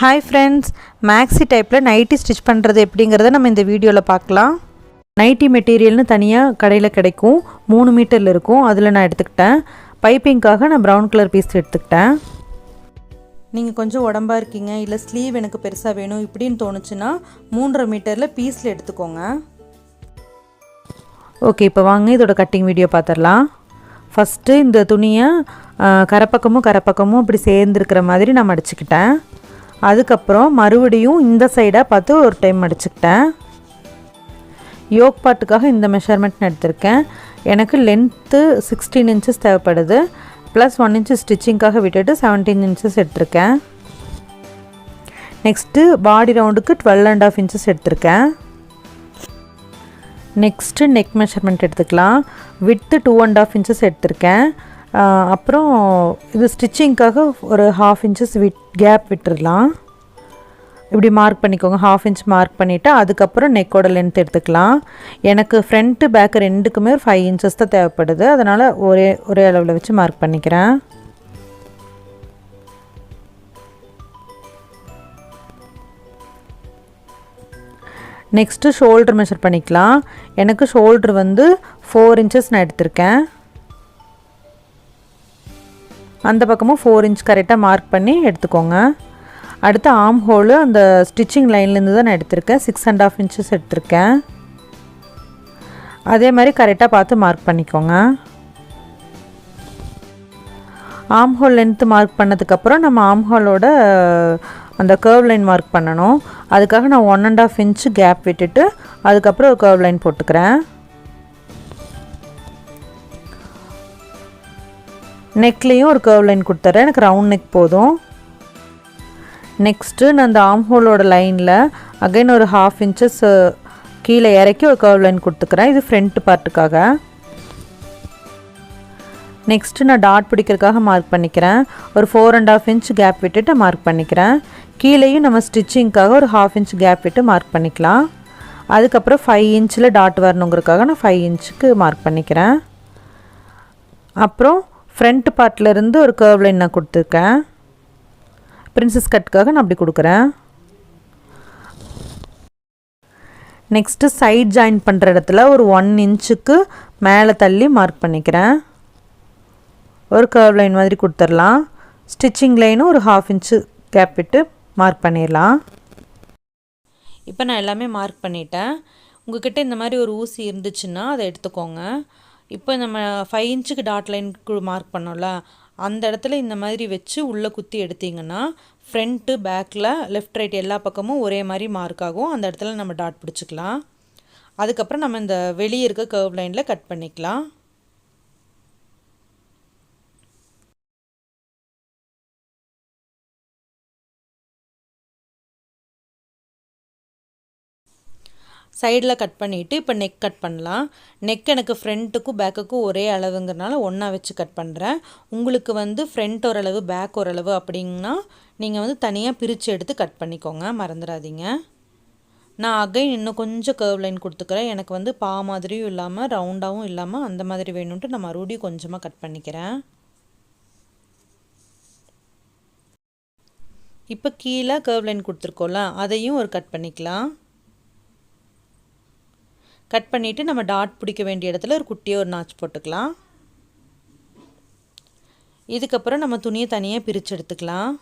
Hi friends maxi டைப்பில் nighty stitch பண்ணுறது எப்படிங்கிறத நம்ம இந்த வீடியோவில் பார்க்கலாம். நைட்டி மெட்டீரியல்னு தனியாக கடையில் கிடைக்கும். மூணு மீட்டரில் இருக்கும். அதில் நான் எடுத்துக்கிட்டேன். பைப்பிங்க்காக நான் ப்ரௌன் கலர் பீஸ் எடுத்துக்கிட்டேன். நீங்கள் கொஞ்சம் உடம்பா இருக்கீங்க இல்லை ஸ்லீவ் எனக்கு பெருசாக வேணும் இப்படின்னு தோணுச்சுன்னா மூன்றரை மீட்டரில் பீஸில் எடுத்துக்கோங்க. ஓகே இப்போ வாங்க இதோட கட்டிங் வீடியோ பார்த்துடலாம் ஃபஸ்ட்டு இந்த துணியை கரப்பக்கமும் கரப்பக்கமும் இப்படி சேர்ந்துருக்கிற மாதிரி நான் மடிச்சுக்கிட்டேன். அதுக்கப்புறம் மறுபடியும் இந்த சைடாக பார்த்து ஒரு டைம் அடிச்சுக்கிட்டேன். யோக் பாட்டுக்காக இந்த மெஷர்மெண்ட் எடுத்திருக்கேன். எனக்கு லென்த்து சிக்ஸ்டீன் இன்ச்சஸ் தேவைப்படுது. ப்ளஸ் ஒன் இன்ச்சு ஸ்டிச்சிங்காக விட்டுட்டு செவன்டீன் இன்ச்சஸ் எடுத்திருக்கேன். நெக்ஸ்ட்டு பாடி ரவுண்டுக்கு டுவெல் அண்ட் ஆஃப் இன்ச்சஸ் எடுத்திருக்கேன். நெக்ஸ்ட்டு நெக் மெஷர்மெண்ட் எடுத்துக்கலாம். Width two and half inches எடுத்திருக்கேன். அப்புறம் இது ஸ்டிச்சிங்க்காக ஒரு ஹாஃப் இன்ச்சஸ் விட் கேப் விட்டுறலாம். இப்படி மார்க் பண்ணிக்கோங்க ஹாஃப் இன்ச் மார்க் பண்ணிவிட்டு அதுக்கப்புறம் நெக்கோட லென்த் எடுத்துக்கலாம். எனக்கு ஃப்ரண்ட்டு பேக்கு ரெண்டுக்குமே ஒரு ஃபைவ் இன்ச்சஸ் தான் தேவைப்படுது. அதனால் ஒரே ஒரே அளவில் வச்சு மார்க் பண்ணிக்கிறேன். நெக்ஸ்ட்டு ஷோல்டர் மெஷர் பண்ணிக்கலாம். எனக்கு ஷோல்ட்ரு வந்து ஃபோர் இன்ச்சஸ் நான் எடுத்திருக்கேன். அந்த பக்கமும் ஃபோர் இன்ச் கரெக்டாக மார்க் பண்ணி எடுத்துக்கோங்க. அடுத்து ஆம் ஹோலு அந்த ஸ்டிச்சிங் லைன்லேருந்து தான் நான் எடுத்திருக்கேன். சிக்ஸ் அண்ட் ஆஃப் இன்ச்சஸ் எடுத்திருக்கேன். அதே மாதிரி கரெக்டாக பார்த்து மார்க் பண்ணிக்கோங்க. ஆம் ஹோல் லென்த்து மார்க் பண்ணதுக்கப்புறம் நம்ம ஆம் ஹோலோட அந்த கர்வ் லைன் மார்க் பண்ணணும். அதுக்காக நான் one and half inch gap விட்டுட்டு அதுக்கப்புறம் ஒரு கர்வ் லைன் போட்டுக்கிறேன். நெக்லேயும் ஒரு கர்வ் லைன் கொடுத்துட்றேன் எனக்கு ரவுண்ட் நெக் போதும். நெக்ஸ்ட்டு நான் அந்த ஆம் ஹோலோட லைனில் அகைன் ஒரு ஹாஃப் இன்ச்சஸ் கீழே இறக்கி ஒரு கர்வ் லைன் கொடுத்துக்கிறேன். இது ஃப்ரண்ட் பார்ட்டுக்காக நெக்ஸ்ட்டு நான் டாட் பிடிக்கிறதுக்காக மார்க் பண்ணிக்கிறேன். ஒரு four and half inch gap விட்டுட்டு மார்க் பண்ணிக்கிறேன். கீழேயும் நம்ம ஸ்டிச்சிங்க்காக ஒரு ஹாஃப் இன்ச் கேப் விட்டு மார்க் பண்ணிக்கலாம். அதுக்கப்புறம் ஃபைவ் இன்ச்சில் டாட் வரணுங்கிறதுக்காக நான் ஃபைவ் இன்ச்சுக்கு மார்க் பண்ணிக்கிறேன். அப்புறம் ஃப்ரண்ட் பார்ட்லேருந்து ஒரு கர்வ் லைன் நான் கொடுத்துருக்கேன். பிரின்சஸ் கட்டுக்காக நான் அப்படி கொடுக்குறேன். நெக்ஸ்ட்டு சைட் ஜாயின் பண்ணுற இடத்துல ஒரு ஒன் இன்ச்சுக்கு மேலே தள்ளி மார்க் பண்ணிக்கிறேன். ஒரு கர்வ் லைன் மாதிரி கொடுத்துடலாம். ஸ்டிச்சிங் லைனும் ஒரு ஹாஃப் இன்ச்சு கேப் விட்டு மார்க் பண்ணிடலாம். இப்போ நான் எல்லாமே மார்க் பண்ணிட்டேன். உங்ககிட்ட இந்த மாதிரி ஒரு ஊசி இருந்துச்சுன்னா அதை எடுத்துக்கோங்க. இப்போ நம்ம ஃபைவ் இன்ச்சுக்கு டாட் லைன் மார்க் பண்ணோம்ல அந்த இடத்துல இந்த மாதிரி வச்சு உள்ளே குத்தி எடுத்தீங்கன்னா ஃப்ரண்ட்டு பேக்கில் லெஃப்ட் ரைட் எல்லா பக்கமும் ஒரே மாதிரி மார்க் ஆகும். அந்த இடத்துல நம்ம டாட் பிடிச்சிக்கலாம். அதுக்கப்புறம் நம்ம இந்த வெளியே இருக்க கர்வ் லைனில் கட் பண்ணிக்கலாம். சைடில் கட் பண்ணிவிட்டு இப்போ நெக் கட் பண்ணலாம். நெக் எனக்கு ஃப்ரண்ட்டுக்கும் பேக்குக்கும் ஒரே அளவுங்கிறனால ஒன்றா வச்சு கட் பண்ணுறேன் உங்களுக்கு வந்து ஃப்ரண்ட் ஓரளவு பேக் ஓரளவு அப்படின்னா நீங்கள் வந்து தனியாக பிரித்து எடுத்து கட் பண்ணிக்கோங்க. மறந்துடாதீங்க. நான் அகைன் இன்னும் கொஞ்சம் கர்வ் லைன் கொடுத்துக்கிறேன். எனக்கு வந்து பா மாதிரியும் இல்லாமல் ரவுண்டாகவும் இல்லாமல் அந்த மாதிரி வேணும்ன்ட்டு நான் மறுபடியும் கொஞ்சமாக கட் பண்ணிக்கிறேன். இப்போ கீழே கர்வ் லைன் கொடுத்துருக்கோம்ல அதையும் ஒரு கட் பண்ணிக்கலாம். கட் பண்ணிவிட்டு நம்ம டாட் பிடிக்க வேண்டிய இடத்துல ஒரு குட்டியாக ஒரு நாச் போட்டுக்கலாம். இதுக்கப்புறம் நம்ம துணியை தனியாக பிரித்து எடுத்துக்கலாம்.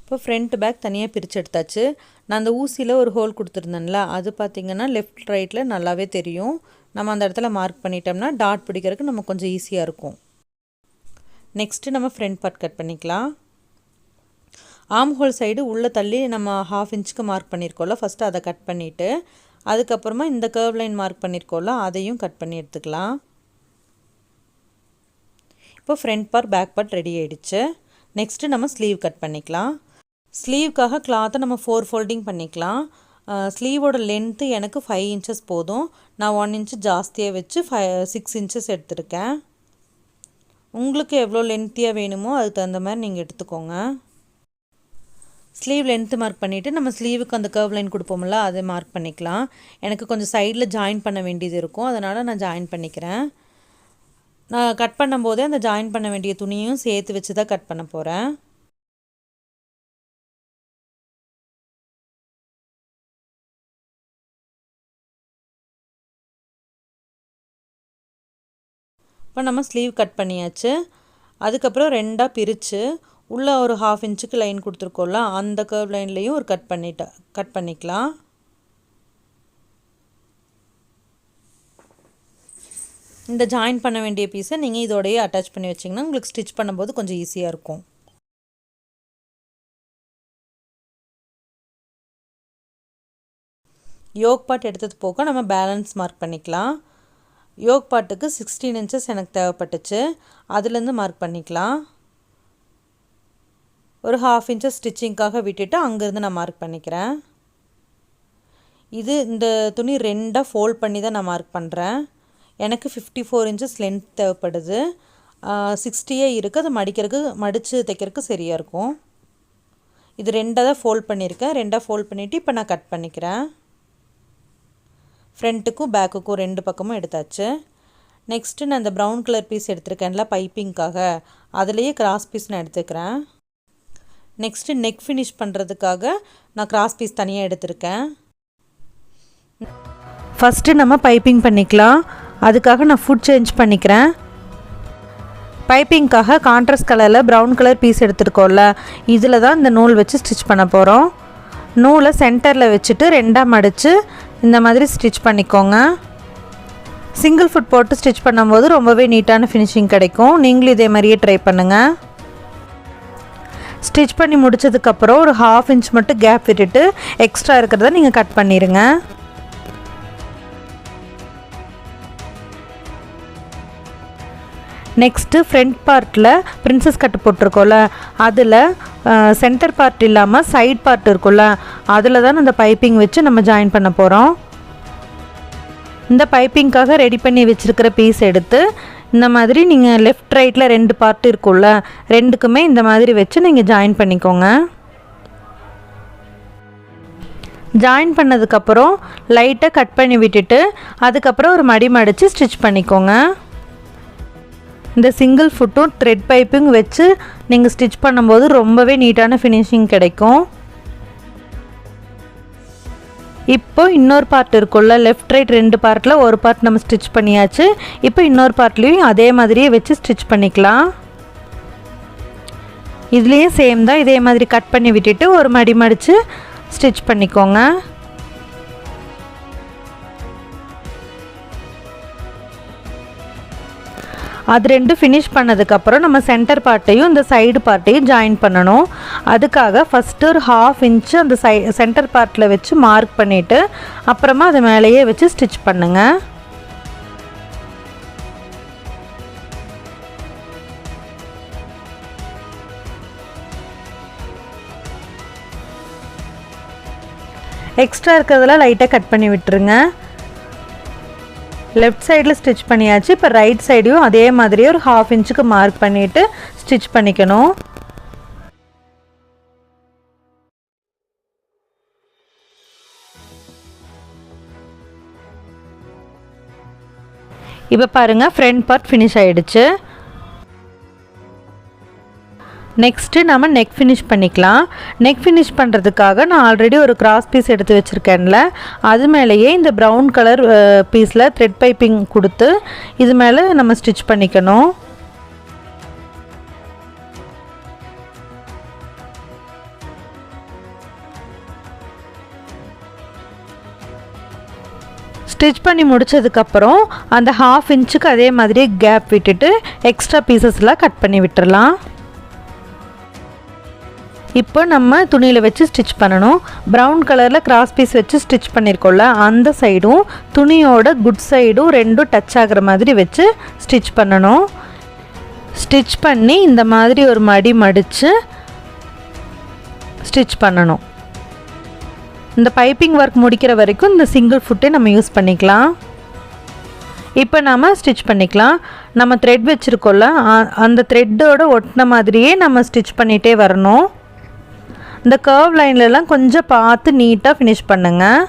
இப்போ ஃப்ரண்ட் பேக் தனியாக பிரித்து எடுத்தாச்சு. நான் அந்த ஊசியில் ஒரு ஹோல் கொடுத்துருந்தேன்ல அது பார்த்திங்கன்னா லெஃப்ட் ரைட்டில் நல்லாவே தெரியும். நம்ம அந்த இடத்துல மார்க் பண்ணிட்டோம்னா டாட் பிடிக்கிறதுக்கு நம்ம கொஞ்சம் ஈஸியாக இருக்கும். நெக்ஸ்ட்டு நம்ம ஃப்ரண்ட் பார்ட் கட் பண்ணிக்கலாம். ஆம் ஹோல் சைடு உள்ளே தள்ளி நம்ம ஹாஃப் இன்ச்சுக்கு மார்க் பண்ணியிருக்கோம்ல ஃபஸ்ட்டு அதை கட் பண்ணிவிட்டு அதுக்கப்புறமா இந்த கர்வ் லைன் மார்க் பண்ணியிருக்கோம்ல அதையும் கட் பண்ணி எடுத்துக்கலாம். இப்போ front part back part ready ஆகிடுச்சு நெக்ஸ்ட்டு நம்ம ஸ்லீவ் கட் பண்ணிக்கலாம். ஸ்லீவ்க்காக கிளாத்தை நம்ம ஃபோர் ஃபோல்டிங் பண்ணிக்கலாம். ஸ்லீவோட லென்த்து எனக்கு ஃபைவ் இன்ச்சஸ் போதும். நான் ஒன் இன்ச்சு ஜாஸ்தியாக வச்சு ஃபை சிக்ஸ் இன்ச்சஸ் எடுத்திருக்கேன். உங்களுக்கு எவ்வளோ லென்த்தியாக வேணுமோ அதுக்கு தகுந்த மாதிரி நீங்கள் எடுத்துக்கோங்க. ஸ்லீவ் லென்த்து மார்க் பண்ணிவிட்டு நம்ம ஸ்லீவுக்கு அந்த கர்வ் லைன் கொடுப்போம்ல அதை மார்க் பண்ணிக்கலாம். எனக்கு கொஞ்சம் சைடில் ஜாயின் பண்ண வேண்டியது இருக்கும். அதனால் நான் ஜாயின் பண்ணிக்கிறேன். நான் கட் பண்ணும்போதே அந்த ஜாயின் பண்ண வேண்டிய துணியும் சேர்த்து வச்சு தான் கட் பண்ண போகிறேன் இப்போ நம்ம ஸ்லீவ் கட் பண்ணியாச்சு. அதுக்கப்புறம் ரெண்டாக பிரித்து உள்ளே ஒரு ஹாஃப் இன்ச்சுக்கு லைன் கொடுத்துருக்கோம்ல அந்த கர்வ் லைன்லேயும் ஒரு கட் பண்ணிட்ட கட் பண்ணிக்கலாம். இந்த ஜாயின் பண்ண வேண்டிய பீஸை நீங்கள் இதோடையே அட்டாச் பண்ணி வச்சிங்கன்னா உங்களுக்கு ஸ்டிச் பண்ணும்போது கொஞ்சம் ஈஸியாக இருக்கும். யோக் பாட் எடுத்தது போக நம்ம பேலன்ஸ் மார்க் பண்ணிக்கலாம். யோக் பாட்டுக்கு சிக்ஸ்டீன் இன்ச்சஸ் எனக்கு தேவைப்பட்டுச்சு. அதுலேருந்து மார்க் பண்ணிக்கலாம். ஒரு ஹாஃப் இன்ச்சஸ் ஸ்டிச்சிங்க்காக விட்டுட்டு அங்கேருந்து நான் மார்க் பண்ணிக்கிறேன். இது இந்த துணி ரெண்டாக ஃபோல்ட் பண்ணி தான் நான் மார்க் பண்ணுறேன் எனக்கு ஃபிஃப்டி ஃபோர் இன்ச்சஸ் லென்த் தேவைப்படுது சிக்ஸ்டியே இருக்குது அதை மடிக்கிறதுக்கு மடித்து தைக்கிறதுக்கு சரியாக இருக்கும். இது ரெண்டாக தான் ஃபோல்ட் பண்ணியிருக்கேன். ரெண்டாக ஃபோல்ட் பண்ணிவிட்டு இப்போ நான் கட் பண்ணிக்கிறேன். ஃப்ரண்ட்டுக்கும் பேக்குக்கும் ரெண்டு பக்கமும் எடுத்தாச்சு. நெக்ஸ்ட்டு நான் இந்த ப்ரௌன் கலர் பீஸ் எடுத்திருக்கேன்ல பைப்பிங்க்காக அதுலேயே கிராஸ் பீஸ் நான் எடுத்துக்கிறேன். நெக்ஸ்ட்டு நெக் ஃபினிஷ் பண்ணுறதுக்காக நான் கிராஸ் பீஸ் தனியாக எடுத்திருக்கேன். ஃபஸ்ட்டு நம்ம பைப்பிங் பண்ணிக்கலாம். அதுக்காக நான் ஃபுட் சேஞ்ச் பண்ணிக்கிறேன். பைப்பிங்க்காக கான்ட்ராஸ்ட் கலரில் ப்ரௌன் கலர் பீஸ் எடுத்துருக்கோம்ல இதில் தான் இந்த நூல் வச்சு ஸ்டிச் பண்ண போகிறோம் நூலை சென்டரில் வச்சுட்டு ரெண்டாக மடித்து இந்த மாதிரி ஸ்டிச் பண்ணிக்கோங்க. சிங்கிள் ஃபுட் போட்டு ஸ்டிச் பண்ணும்போது ரொம்பவே நீட்டான ஃபினிஷிங் கிடைக்கும். நீங்களும் இதே மாதிரியே ட்ரை பண்ணுங்கள் ஸ்டிச் பண்ணி முடிச்சதுக்கப்புறம் ஒரு ஹாஃப் இன்ச் மட்டும் கேப் விட்டுட்டு எக்ஸ்ட்ரா இருக்கிறத நீங்கள் கட் பண்ணிடுங்க நெக்ஸ்ட்டு ஃப்ரண்ட் பார்ட்டில் பிரின்சஸ் கட்டு போட்டிருக்கோம்ல அதில் சென்டர் பார்ட் இல்லாமல் சைட் பார்ட் இருக்கும்ல அதில் தான் அந்த பைப்பிங் வச்சு நம்ம ஜாயின் பண்ண போகிறோம் இந்த பைப்பிங்க்காக ரெடி பண்ணி வச்சுருக்கிற பீஸ் எடுத்து இந்த மாதிரி நீங்கள் லெஃப்ட் ரைட்டில் ரெண்டு பார்ட் இருக்கும்ல ரெண்டுக்குமே இந்த மாதிரி வச்சு நீங்கள் ஜாயின் பண்ணிக்கோங்க. ஜாயின் பண்ணதுக்கப்புறம் லைட்டாக கட் பண்ணி விட்டுட்டு அதுக்கப்புறம் ஒரு மடி மடித்து ஸ்டிச் பண்ணிக்கோங்க. இந்த சிங்கிள் ஃபுட்டும் த்ரெட் பைப்பும் வச்சு நீங்கள் ஸ்டிச் பண்ணும்போது ரொம்பவே நீட்டான ஃபினிஷிங் கிடைக்கும். இப்போ இன்னொரு பார்ட் இருக்கும்ல லெஃப்ட் ரைட் ரெண்டு பார்ட்டில் ஒரு பார்ட் நம்ம ஸ்டிச் பண்ணியாச்சு. இப்போ இன்னொரு பார்ட்லேயும் அதே மாதிரியே வச்சு ஸ்டிச் பண்ணிக்கலாம். இதுலேயும் சேம் தான் இதே மாதிரி கட் பண்ணி விட்டுட்டு ஒரு மடி மடித்து ஸ்டிச் பண்ணிக்கோங்க. அது ரெண்டும் ஃபினிஷ் பண்ணதுக்கப்புறம் நம்ம சென்டர் பார்ட்டையும் இந்த சைடு பார்ட்டையும் ஜாயின் பண்ணணும். அதுக்காக ஃபஸ்ட்டு ஒரு ஹாஃப் இன்ச்சு அந்த சை சென்டர் பார்ட்டில் வச்சு மார்க் பண்ணிவிட்டு அப்புறமா அது மேலேயே வச்சு ஸ்டிச் பண்ணுங்கள் எக்ஸ்ட்ரா இருக்கிறதெல்லாம் லைட்டாக கட் பண்ணி விட்டுருங்க. லெஃப்ட் சைடில் ஸ்டிச் பண்ணியாச்சு. இப்போ ரைட் சைடையும் அதே மாதிரியே ஒரு ஹாஃப் இன்ச்சுக்கு மார்க் பண்ணிவிட்டு ஸ்டிச் பண்ணிக்கணும். இப்போ பாருங்கள் ஃப்ரண்ட் பார்ட் ஃபினிஷ் ஆகிடுச்சு நெக்ஸ்ட்டு நம்ம நெக் ஃபினிஷ் பண்ணிக்கலாம். நெக் ஃபினிஷ் பண்ணுறதுக்காக நான் ஆல்ரெடி ஒரு கிராஸ் பீஸ் எடுத்து வச்சுருக்கேன்ல. அது மேலேயே இந்த ப்ரௌன் கலர் பீஸில் த்ரெட் பைப்பிங் கொடுத்து இது மேலே நம்ம ஸ்டிச் பண்ணிக்கணும். ஸ்டிச் பண்ணி முடித்ததுக்கப்புறம் அந்த ஹாஃப் இன்ச்சுக்கு அதே மாதிரியே கேப் விட்டுட்டு எக்ஸ்ட்ரா பீசஸ்லாம் கட் பண்ணி விட்டுடலாம் இப்போ நம்ம துணியில் வச்சு ஸ்டிச் பண்ணணும். ப்ரௌன் கலரில் கிராஸ் பீஸ் வச்சு ஸ்டிச் பண்ணியிருக்கோம்ல அந்த சைடும் துணியோட குட் சைடும் ரெண்டும் டச் ஆகிற மாதிரி வச்சு ஸ்டிச் பண்ணணும். ஸ்டிச் பண்ணி இந்த மாதிரி ஒரு மடி மடித்து ஸ்டிச் பண்ணணும். இந்த பைப்பிங் ஒர்க் முடிக்கிற வரைக்கும் இந்த சிங்கிள் ஃபுட்டே நம்ம யூஸ் பண்ணிக்கலாம். இப்போ நாம் ஸ்டிச் பண்ணிக்கலாம். நம்ம த்ரெட் வச்சுருக்கோம்ல அந்த த்ரெட்டோட ஒட்டின மாதிரியே நம்ம ஸ்டிச் பண்ணிகிட்டே வரணும். இந்த கர்வ் லைன்லலாம் கொஞ்சம் பார்த்து நீட்டாக ஃபினிஷ் பண்ணுங்கள்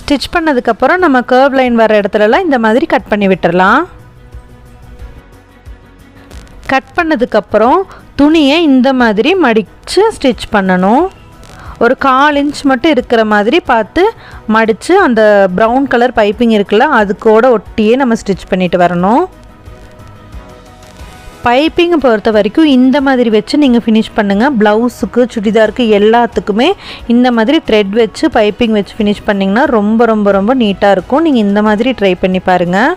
ஸ்டிச் பண்ணதுக்கப்புறம் நம்ம கர்வ் லைன் வர இடத்துலலாம் இந்த மாதிரி கட் பண்ணி விட்டுடலாம் கட் பண்ணதுக்கப்புறம் துணியை இந்த மாதிரி மடித்து ஸ்டிச் பண்ணணும். ஒரு கால் இன்ச் மட்டும் இருக்கிற மாதிரி பார்த்து மடித்து அந்த ப்ரௌன் கலர் பைப்பிங் இருக்குல்ல அது கூட ஒட்டியே நம்ம ஸ்டிச் பண்ணிட்டு வரணும். பைப்பிங்கை பொறுத்த வரைக்கும் இந்த மாதிரி வச்சு நீங்கள் ஃபினிஷ் பண்ணுங்கள் ப்ளவுஸுக்கு சுடிதாருக்கு எல்லாத்துக்குமே இந்த மாதிரி த்ரெட் வச்சு பைப்பிங் வச்சு ஃபினிஷ் பண்ணிங்கன்னா ரொம்ப ரொம்ப ரொம்ப நீட்டாக இருக்கும். நீங்கள் இந்த மாதிரி ட்ரை பண்ணி பாருங்கள்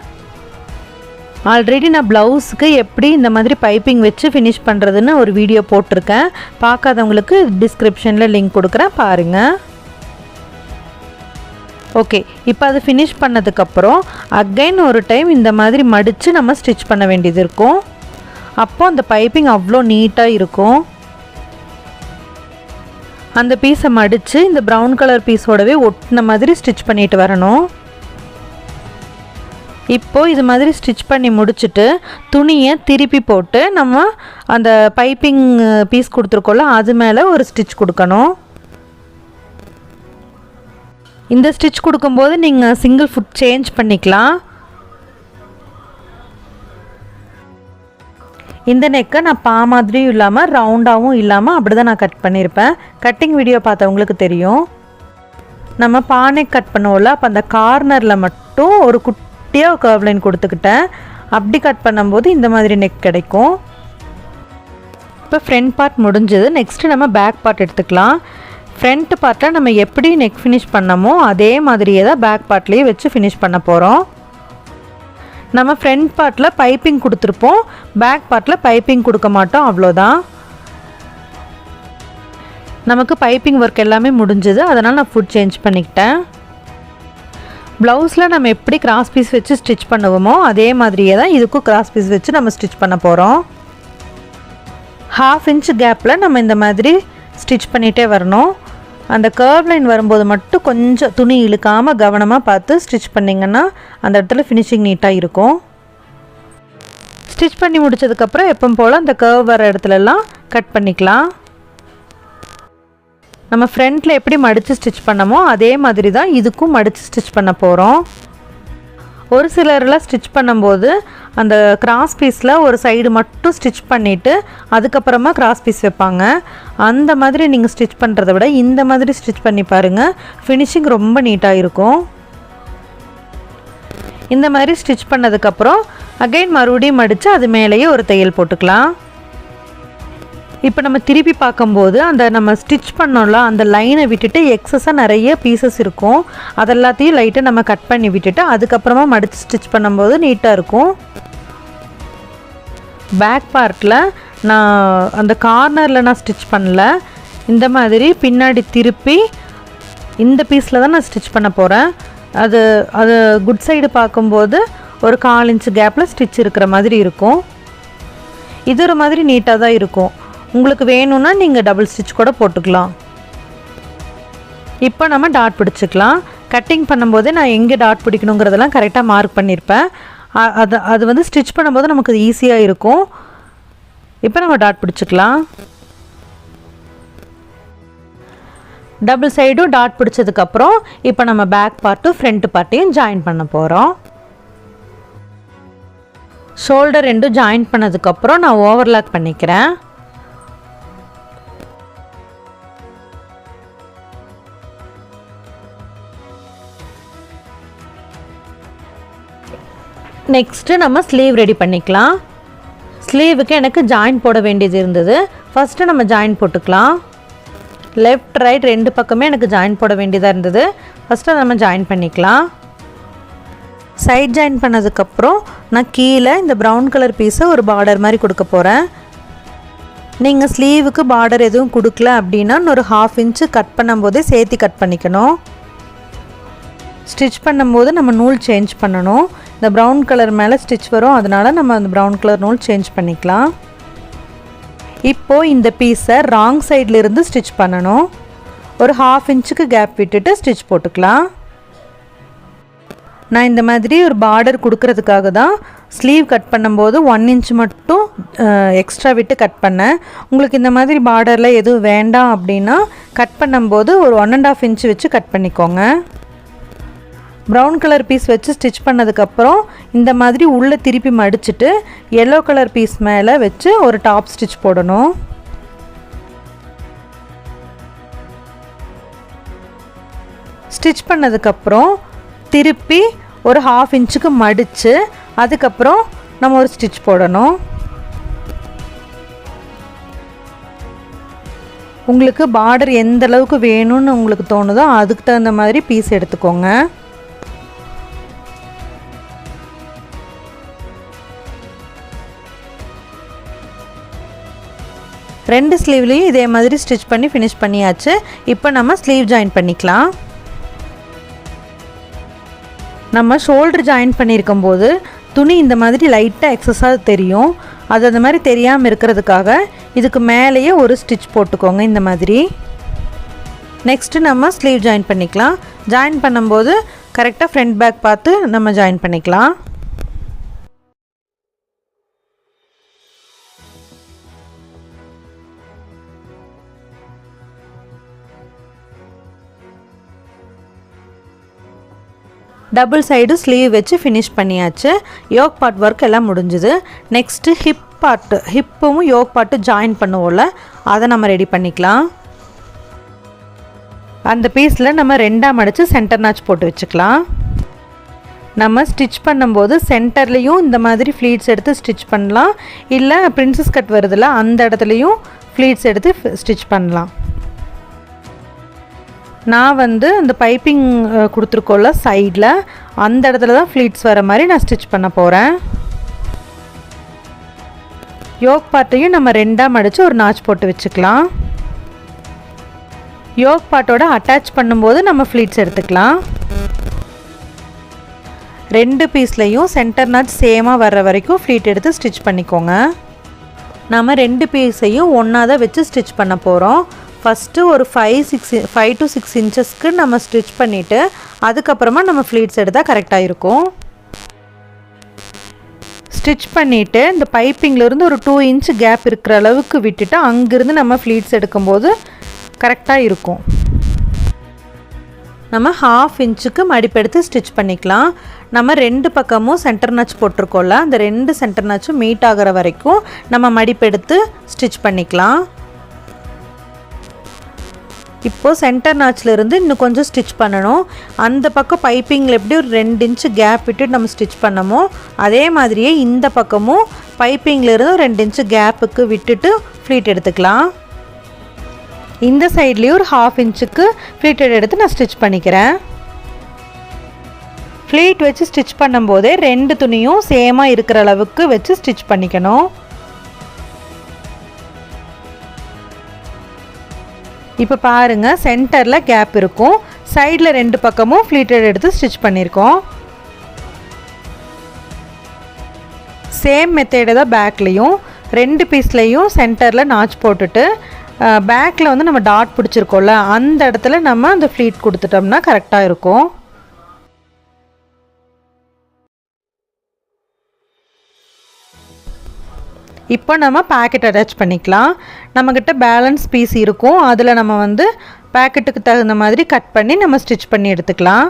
ஆல்ரெடி நான் ப்ளவுஸுக்கு எப்படி இந்த மாதிரி பைப்பிங் வச்சு ஃபினிஷ் பண்ணுறதுன்னு ஒரு வீடியோ போட்டிருக்கேன். பார்க்காதவங்களுக்கு டிஸ்கிரிப்ஷனில் லிங்க் கொடுக்குறேன். பாருங்கள் ஓகே இப்போ அது ஃபினிஷ் பண்ணதுக்கப்புறம் அகைன் ஒரு டைம் இந்த மாதிரி மடித்து நம்ம ஸ்டிச் பண்ண வேண்டியது இருக்கும். அப்போ அந்த பைப்பிங் அவ்வளோ நீட்டாக இருக்கும். அந்த பீஸை மடித்து இந்த ப்ரௌன் கலர் பீஸோடவே ஒட்டின மாதிரி ஸ்டிச் பண்ணிட்டு வரணும். இப்போது இது மாதிரி ஸ்டிச் பண்ணி முடிச்சுட்டு துணியை திருப்பி போட்டு நம்ம அந்த பைப்பிங் பீஸ் கொடுத்துருக்கோம்ல அது மேலே ஒரு ஸ்டிச் கொடுக்கணும். இந்த ஸ்டிச் கொடுக்கும்போது நீங்கள் சிங்கிள் ஃபுட் சேஞ்ச் பண்ணிக்கலாம். இந்த நெக்கை நான் பா மாதிரியும் இல்லாமல் ரவுண்டாகவும் இல்லாமல் அப்படி தான் நான் கட் பண்ணியிருப்பேன் கட்டிங் வீடியோ பார்த்தவங்களுக்கு தெரியும். நம்ம பானை கட் பண்ணுவோம்ல அப்போ அந்த கார்னரில் மட்டும் ஒரு குட்டியாக கர்வ் லைன் கொடுத்துக்கிட்டேன். அப்படி கட் பண்ணும்போது இந்த மாதிரி நெக் கிடைக்கும். இப்போ ஃப்ரண்ட் பார்ட் முடிஞ்சது. நெக்ஸ்ட்டு நம்ம பேக் பார்ட் எடுத்துக்கலாம். ஃப்ரண்ட் பார்ட்டில் நம்ம எப்படி நெக் ஃபினிஷ் பண்ணமோ அதே மாதிரியே தான் பேக் பார்ட்லேயே வச்சு ஃபினிஷ் பண்ண போகிறோம் நம்ம ஃப்ரண்ட் பார்ட்டில் பைப்பிங் கொடுத்துருப்போம். பேக் பார்ட்டில் பைப்பிங் கொடுக்க மாட்டோம் அவ்வளோதான். நமக்கு பைப்பிங் ஒர்க் எல்லாமே முடிஞ்சது. அதனால் நான் ஃபுட் சேஞ்ச் பண்ணிக்கிட்டேன். ப்ளவுஸில் நம்ம எப்படி கிராஸ் பீஸ் வச்சு ஸ்டிச் பண்ணுவோமோ அதே மாதிரியே தான் இதுக்கும் கிராஸ் பீஸ் வச்சு நம்ம ஸ்டிச் பண்ண போகிறோம் ஹாஃப் இன்ச் கேப்பில் நம்ம இந்த மாதிரி ஸ்டிச் பண்ணிகிட்டே வரணும். அந்த கர்வ் லைன் வரும்போது மட்டும் கொஞ்சம் துணி இழுக்காமல் கவனமாக பார்த்து ஸ்டிச் பண்ணிங்கன்னா அந்த இடத்துல ஃபினிஷிங் நீட்டாக இருக்கும். ஸ்டிச் பண்ணி முடிச்சதுக்கப்புறம் எப்போ போல் அந்த கர்வ் வர இடத்துலலாம் கட் பண்ணிக்கலாம். நம்ம ஃப்ரண்ட்டில் எப்படி மடித்து ஸ்டிச் பண்ணமோ அதே மாதிரி தான் இதுக்கும் மடித்து ஸ்டிச் பண்ண போகிறோம் ஒரு சிலர்லாம் ஸ்டிச் பண்ணும்போது அந்த கிராஸ் பீஸில் ஒரு சைடு மட்டும் ஸ்டிச் பண்ணிவிட்டு அதுக்கப்புறமா கிராஸ் பீஸ் வைப்பாங்க. அந்த மாதிரி நீங்கள் ஸ்டிச் பண்ணுறத விட இந்த மாதிரி ஸ்டிச் பண்ணி பாருங்கள் ஃபினிஷிங் ரொம்ப நீட்டாக இருக்கும். இந்த மாதிரி ஸ்டிச் பண்ணதுக்கப்புறம் அகைன் மறுபடியும் மடித்து அது மேலேயே ஒரு தையல் போட்டுக்கலாம். இப்போ நம்ம திருப்பி பார்க்கும்போது அந்த நம்ம ஸ்டிச் பண்ணோம்ல அந்த லைனை விட்டுட்டு எக்ஸஸாக நிறைய பீசஸ் இருக்கும். அதெல்லாத்தையும் லைட்டாக நம்ம கட் பண்ணி விட்டுட்டு அதுக்கப்புறமா மடித்து ஸ்டிச் பண்ணும்போது நீட்டாக இருக்கும். பேக் பார்ட்டில் நான் அந்த கார்னரில் நான் ஸ்டிச் பண்ணல. இந்த மாதிரி பின்னாடி திருப்பி இந்த பீஸில் தான் நான் ஸ்டிச் பண்ண போகிறேன் அது அது குட் சைடு பார்க்கும்போது ஒரு கால் இன்ச்சு கேப்பில் ஸ்டிச் இருக்கிற மாதிரி இருக்கும். இது ஒரு மாதிரி நீட்டாக தான் இருக்கும். உங்களுக்கு வேணும்னா நீங்கள் டபுள் ஸ்டிச் கூட போட்டுக்கலாம். இப்போ நம்ம டாட் பிடிச்சிக்கலாம். கட்டிங் பண்ணும்போது நான் எங்கே டாட் பிடிக்கணுங்கிறதெல்லாம் கரெக்டாக மார்க் பண்ணியிருப்பேன் அது அது வந்து ஸ்டிச் பண்ணும்போது நமக்கு ஈஸியாக இருக்கும். இப்போ நம்ம டாட் பிடிச்சிக்கலாம். டபுள் சைடும் டாட் பிடிச்சதுக்கப்புறம் இப்போ நம்ம பேக் பார்ட்டும் ஃப்ரண்ட் பார்ட்டையும் ஜாயின் பண்ண போகிறோம் ஷோல்டர் ரெண்டும் ஜாயின் பண்ணதுக்கப்புறம் நான் ஓவர்லாக் பண்ணிக்கிறேன். நெக்ஸ்ட்டு நம்ம ஸ்லீவ் ரெடி பண்ணிக்கலாம். ஸ்லீவுக்கு எனக்கு ஜாயின் போட வேண்டியது இருந்தது. ஃபஸ்ட்டு நம்ம ஜாயின் போட்டுக்கலாம். லெஃப்ட் ரைட் ரெண்டு பக்கமே எனக்கு ஜாயின் போட வேண்டியதாக இருந்தது. ஃபஸ்ட்டு நம்ம ஜாயின் பண்ணிக்கலாம். சைட் ஜாயின் பண்ணதுக்கப்புறம் நான் கீழே இந்த ப்ரௌன் கலர் பீஸை ஒரு பார்டர் மாதிரி கொடுக்க போகிறேன் நீங்கள் ஸ்லீவுக்கு பார்டர் எதுவும் கொடுக்கல அப்படின்னா ஒரு ஹாஃப் இன்ச்சு கட் பண்ணும்போதே சேர்த்து கட் பண்ணிக்கணும். ஸ்டிச் பண்ணும்போது நம்ம நூல் சேஞ்ச் பண்ணணும். இந்த ப்ரௌன் கலர் மேலே ஸ்டிச் வரும். அதனால் நம்ம அந்த ப்ரௌன் கலர் நூல் சேஞ்ச் பண்ணிக்கலாம். இப்போது இந்த பீஸை ராங் இருந்து ஸ்டிச் பண்ணணும். ஒரு ஹாஃப் இன்ச்சுக்கு கேப் விட்டுட்டு ஸ்டிச் போட்டுக்கலாம். நான் இந்த மாதிரி ஒரு பார்டர் கொடுக்கறதுக்காக தான் ஸ்லீவ் கட் பண்ணும்போது ஒன் இன்ச் மட்டும் எக்ஸ்ட்ரா விட்டு கட் பண்ணேன். உங்களுக்கு இந்த மாதிரி பார்டரில் எதுவும் வேண்டாம் அப்படின்னா கட் பண்ணும்போது ஒரு ஒன் அண்ட் ஆஃப் இன்ச் வச்சு கட் பண்ணிக்கோங்க. ப்ரௌன் கலர் பீஸ் வச்சு ஸ்டிச் பண்ணதுக்கப்புறம் இந்த மாதிரி உள்ளே திருப்பி மடிச்சுட்டு எல்லோ கலர் பீஸ் மேலே வச்சு ஒரு டாப் ஸ்டிச் போடணும். ஸ்டிச் பண்ணதுக்கப்புறம் திருப்பி ஒரு ஹாஃப் இன்ச்சுக்கு மடித்து அதுக்கப்புறம் நம்ம ஒரு ஸ்டிச் போடணும். உங்களுக்கு பார்டர் எந்த அளவுக்கு வேணும்னு உங்களுக்கு தோணுதோ அதுக்கு தகுந்த மாதிரி பீஸ் எடுத்துக்கோங்க. ரெண்டு ஸ்லீவ்லேயும் இதே மாதிரி ஸ்டிச் பண்ணி ஃபினிஷ் பண்ணியாச்சு. இப்போ நம்ம ஸ்லீவ் ஜாயின் பண்ணிக்கலாம். நம்ம ஷோல்டர் ஜாயின் பண்ணியிருக்கும் போது துணி இந்த மாதிரி லைட்டாக எக்ஸஸாக தெரியும். அது அந்த மாதிரி தெரியாமல் இருக்கிறதுக்காக இதுக்கு மேலேயே ஒரு ஸ்டிச் போட்டுக்கோங்க இந்த மாதிரி. நெக்ஸ்ட்டு நம்ம ஸ்லீவ் ஜாயின் பண்ணிக்கலாம். ஜாயின் பண்ணும்போது கரெக்டாக ஃப்ரண்ட் பேக் பார்த்து நம்ம ஜாயின் பண்ணிக்கலாம். டபுள் சைடு ஸ்லீவ் வச்சு ஃபினிஷ் பண்ணியாச்சு. யோக் பார்ட் ஒர்க் எல்லாம் முடிஞ்சுது. நெக்ஸ்ட்டு ஹிப் பார்ட்டு ஹிப்பும் யோக் பார்ட்டு ஜாயின் பண்ணுவோம்ல அதை நம்ம ரெடி பண்ணிக்கலாம். அந்த பீஸில் நம்ம ரெண்டாக மடித்து சென்டர் நாச் போட்டு வச்சுக்கலாம். நம்ம ஸ்டிச் பண்ணும்போது சென்டர்லேயும் இந்த மாதிரி ஃப்ளீட்ஸ் எடுத்து ஸ்டிச் பண்ணலாம். இல்லை பிரின்சஸ் கட் வருதில்ல அந்த இடத்துலையும் ஃப்ளீட்ஸ் எடுத்து ஸ்டிச் பண்ணலாம். நான் வந்து அந்த பைப்பிங் கொடுத்துருக்கோம்ல சைடில் அந்த இடத்துல தான் ஃப்ளீட்ஸ் வர மாதிரி நான் ஸ்டிச் பண்ண போகிறேன் யோக் பார்ட்டையும் நம்ம ரெண்டாக மடித்து ஒரு நாச் போட்டு வச்சுக்கலாம். யோக் பார்ட்டோட அட்டாச் பண்ணும்போது நம்ம ஃப்ளீட்ஸ் எடுத்துக்கலாம். ரெண்டு பீஸ்லையும் சென்டர் நாச் சேமாக வர்ற வரைக்கும் ஃப்ளீட் எடுத்து ஸ்டிச் பண்ணிக்கோங்க. நம்ம ரெண்டு பீஸையும் ஒன்றா தான் வச்சு ஸ்டிச் பண்ண போகிறோம் ஃபஸ்ட்டு ஒரு five six five to six இன்ச்சஸ்க்கு நம்ம ஸ்டிச் பண்ணிவிட்டு அதுக்கப்புறமா நம்ம ஃப்ளீட்ஸ் எடுத்தால் கரெக்டாக இருக்கும் ஸ்டிச் பண்ணிவிட்டு இந்த பைப்பிங்லேருந்து ஒரு டூ இன்ச் கேப் இருக்கிற அளவுக்கு விட்டுட்டு அங்கேருந்து நம்ம ஃப்ளீட்ஸ் எடுக்கும்போது கரெக்டாக இருக்கும் நம்ம ஹாஃப் இன்ச்சுக்கு மடிப்பெடுத்து ஸ்டிச் பண்ணிக்கலாம். நம்ம ரெண்டு பக்கமும் சென்டர் நச் போட்டிருக்கோம்ல அந்த ரெண்டு சென்டர் நச்சும் மீட் ஆகிற வரைக்கும் நம்ம மடிப்பெடுத்து ஸ்டிச் பண்ணிக்கலாம். இப்போது சென்டர் நாச்சில் இருந்து இன்னும் கொஞ்சம் ஸ்டிச் பண்ணணும். அந்த பக்கம் பைப்பிங்கில் எப்படி ஒரு ரெண்டு இன்ச்சு கேப் விட்டு நம்ம ஸ்டிச் பண்ணமோ அதே மாதிரியே இந்த பக்கமும் பைப்பிங்கில் இருந்து ரெண்டு இன்ச்சு கேப்புக்கு விட்டுட்டு ஃப்ளீட் எடுத்துக்கலாம். இந்த சைட்லேயும் ஒரு ஹாஃப் இன்ச்சுக்கு ஃப்ளீட்டட் எடுத்து நான் ஸ்டிச் பண்ணிக்கிறேன். ஃப்ளீட் வச்சு ஸ்டிச் பண்ணும்போதே ரெண்டு துணியும் சேமாக இருக்கிற அளவுக்கு வச்சு ஸ்டிச் பண்ணிக்கணும். இப்போ பாருங்கள் சென்டரில் கேப் இருக்கும். சைடில் ரெண்டு பக்கமும் ஃப்ளீட்டட் எடுத்து ஸ்டிச் பண்ணியிருக்கோம் சேம் மெத்தேடு தான் பேக்லேயும் ரெண்டு பீஸ்லேயும் சென்டரில் நாச் போட்டுட்டு பேக்கில் வந்து நம்ம டாட் பிடிச்சிருக்கோம்ல அந்த இடத்துல நம்ம அந்த ஃப்ளீட் கொடுத்துட்டோம்னா கரெக்டாக இருக்கும். இப்போ நம்ம பேக்கெட் அட்டாச் பண்ணிக்கலாம். நம்மக்கிட்ட பேலன்ஸ் பீஸ் இருக்கும். அதில் நம்ம வந்து பேக்கெட்டுக்கு தகுந்த மாதிரி கட் பண்ணி நம்ம ஸ்டிச் பண்ணி எடுத்துக்கலாம்.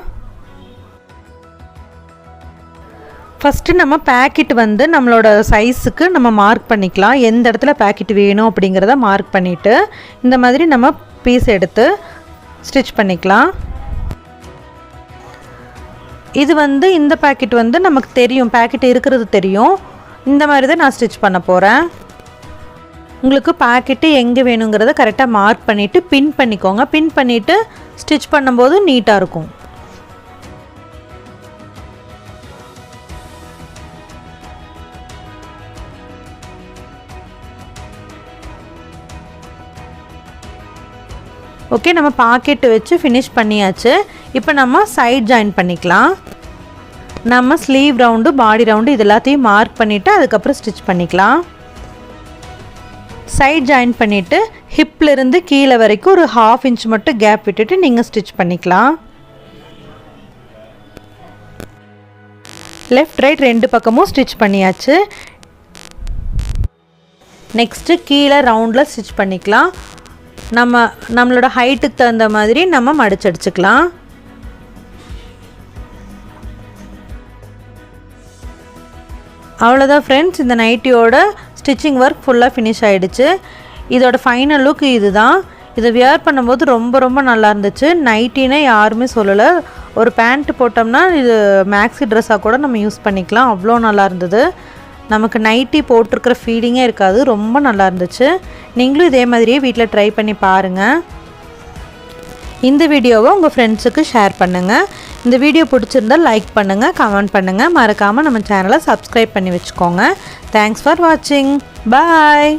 ஃபஸ்ட்டு நம்ம பேக்கெட் வந்து நம்மளோட சைஸுக்கு நம்ம மார்க் பண்ணிக்கலாம். எந்த இடத்துல பேக்கெட் வேணும் அப்படிங்கிறத மார்க் பண்ணிவிட்டு இந்த மாதிரி நம்ம பீஸ் எடுத்து ஸ்டிச் பண்ணிக்கலாம். இது வந்து இந்த பேக்கெட் வந்து நமக்கு தெரியும். பேக்கெட் இருக்கிறது தெரியும். இந்த மாதிரி தான் நான் ஸ்டிச் பண்ண போகிறேன் உங்களுக்கு பாக்கெட்டு எங்கே வேணுங்கிறத கரெக்டாக மார்க் பண்ணிவிட்டு பின் பண்ணிக்கோங்க. பின் பண்ணிவிட்டு ஸ்டிச் பண்ணும்போது நீட்டாக இருக்கும். ஓகே நம்ம பாக்கெட்டு வச்சு ஃபினிஷ் பண்ணியாச்சு. இப்போ நம்ம சைட் ஜாயின் பண்ணிக்கலாம். நம்ம ஸ்லீவ் ரவுண்டு பாடி ரவுண்டு இது எல்லாத்தையும் மார்க் பண்ணிவிட்டு அதுக்கப்புறம் ஸ்டிச் பண்ணிக்கலாம். சைட் ஜாயின் பண்ணிவிட்டு ஹிப்லேருந்து கீழே வரைக்கும் ஒரு ஹாஃப் இன்ச் மட்டும் கேப் விட்டுட்டு நீங்கள் ஸ்டிச் பண்ணிக்கலாம். லெஃப்ட் ரைட் ரெண்டு பக்கமும் ஸ்டிச் பண்ணியாச்சு. நெக்ஸ்ட்டு கீழே ரவுண்டில் ஸ்டிச் பண்ணிக்கலாம். நம்ம நம்மளோட ஹைட்டுக்கு தகுந்த மாதிரி நம்ம மடிச்சடிச்சுக்கலாம் அவ்வளோதான் ஃப்ரெண்ட்ஸ் இந்த நைட்டியோட ஸ்டிச்சிங் ஒர்க் ஃபுல்லாக ஃபினிஷ் ஆகிடுச்சு இதோட ஃபைனல் லுக் இது தான் இதை வியர் பண்ணும்போது ரொம்ப ரொம்ப நல்லா இருந்துச்சு. நைட்டினே யாருமே சொல்லலை. ஒரு பேண்ட் போட்டோம்னா இது மேக்ஸி ட்ரெஸ்ஸாக கூட நம்ம யூஸ் பண்ணிக்கலாம். அவ்வளோ நல்லா இருந்தது. நமக்கு நைட்டி போட்டிருக்கிற ஃபீலிங்கே இருக்காது. ரொம்ப நல்லா இருந்துச்சு. நீங்களும் இதே மாதிரியே வீட்டில் ட்ரை பண்ணி பாருங்கள் இந்த வீடியோவை உங்கள் ஃப்ரெண்ட்ஸுக்கு ஷேர் பண்ணுங்கள் இந்த வீடியோ பிடிச்சிருந்தால் லைக் பண்ணுங்கள் கமெண்ட் பண்ணுங்கள் மறக்காமல் நம்ம சேனலை சப்ஸ்கிரைப் பண்ணி வச்சுக்கோங்க. தேங்க்ஸ் ஃபார் வாட்சிங் பாய்